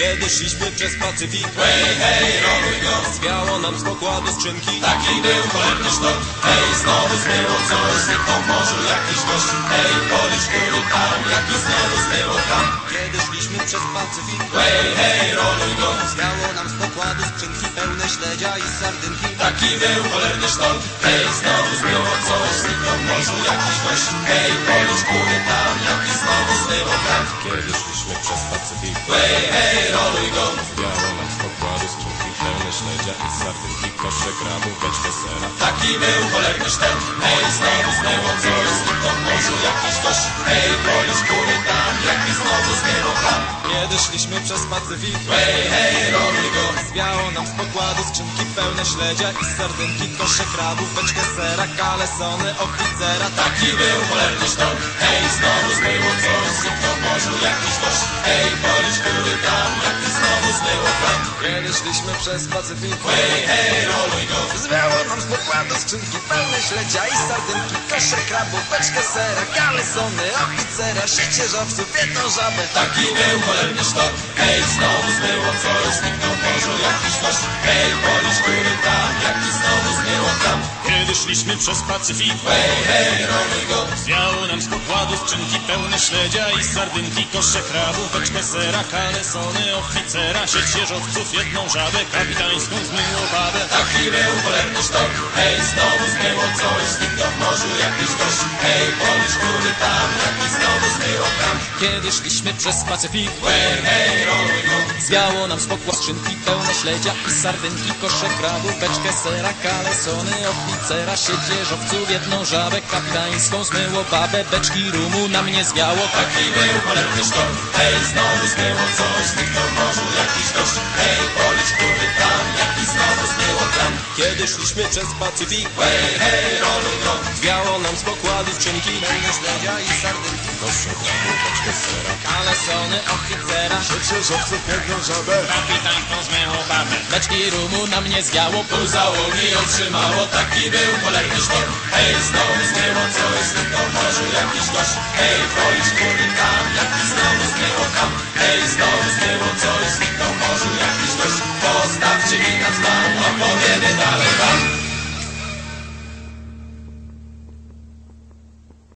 Kiedy szliśmy przez Pacyfik. Hej, hej, roluj go Zwiało nam z pokładu skrzynki. Taki był cholerny sztorm Hej, znowu zmyło coś. Zniknął w morzu jakiś gość. Hej, policz który tam Jaki znowu zmyło tam. Kiedy szliśmy przez Pacyfik. Hej, hej, roluj go Zwiało nam z pokładu skrzynki Pełne śledzia i sardynki. Taki był cholerny sztorm Hej, znowu zmyło coś. Zniknął w morzu jakiś gość. Hej, policz który tam Jaki Kiedy szliśmy przez Pacyfik Hej, hej, roluj go Zwiało nam z pokładu skrzynki Pełne śledzia i sardynki Kosze krabów, beczkę sera. Taki był cholerny sztorm Hej, znowu zmyło coś Zniknął w morzu jakiś gość. Hej, policz Kiedy szliśmy przez Pacyfik Hej, hej, roluj go. Zwiało nam z pokładu skrzynki pełne śledzia i sardynki, kosze krabów, beczkę sera, kalesony, oficera. Taki był cholerny sztorm Hej, znowu zmyło coś Zniknął w morzu jakiś gość Hej, policz który tam Jaki znowu zmyło tam Kiedy szliśmy przez Pacyfik, Hej, hej, roluj pokładu skrzynki pełne śledzia i sardynki, kosze krabów, beczkę sera, kalesony, oficera, siecie żabców, jedną żabę. Taki był cholerny sztorm Hej, znowu zmyło coś Zniknął morzu jakiś gość Hej, policz który tam szliśmy przez Pacyfik, Hej, hej, roluj go zwiało nam z pokładu skrzynki pełne śledzia i sardynki, kosze krabów, beczkę sera, kalesony, oficera, sieć jeżowców, jedną żabę, kapitańską zmyło babę. Taki był cholerny sztorm Hej, znowu zmyło coś. Zniknął w morzu jakiś gość. Hej, policz który tam Jaki znowu zmyło tam Kiedy szliśmy przez Pacyfik, zwiało nam z pokładu skrzynki pełne śledzia i sardynki, kosze krabów, beczkę sera, kalesony, oficera, siecie żowców, jedną żabę, kapitańską zmyło babę, beczki rumu na mnie zwiało. Taki był cholerny sztorm. Hej, znowu zmyło coś Zniknął w morzu jakiś gość Hej, policz który Kiedy szliśmy przez Pacyfik, Hej, hej, roluj go zwiało nam z pokładu skrzynki pełne śledzia i sardynki, krabów, beczkę sera, kalesony, oficera, żowców, jedną żabę. Kapitańską zmyło babę. Beczki rumu na mnie zwiało, Pół załogi otrzymało. Taki był cholerny sztorm Hej, znowu zmyło coś w morzu jakiś gość. Hej, policz który tam Jaki znowu zmyło tam Hej, znowu Dale, dale, dale.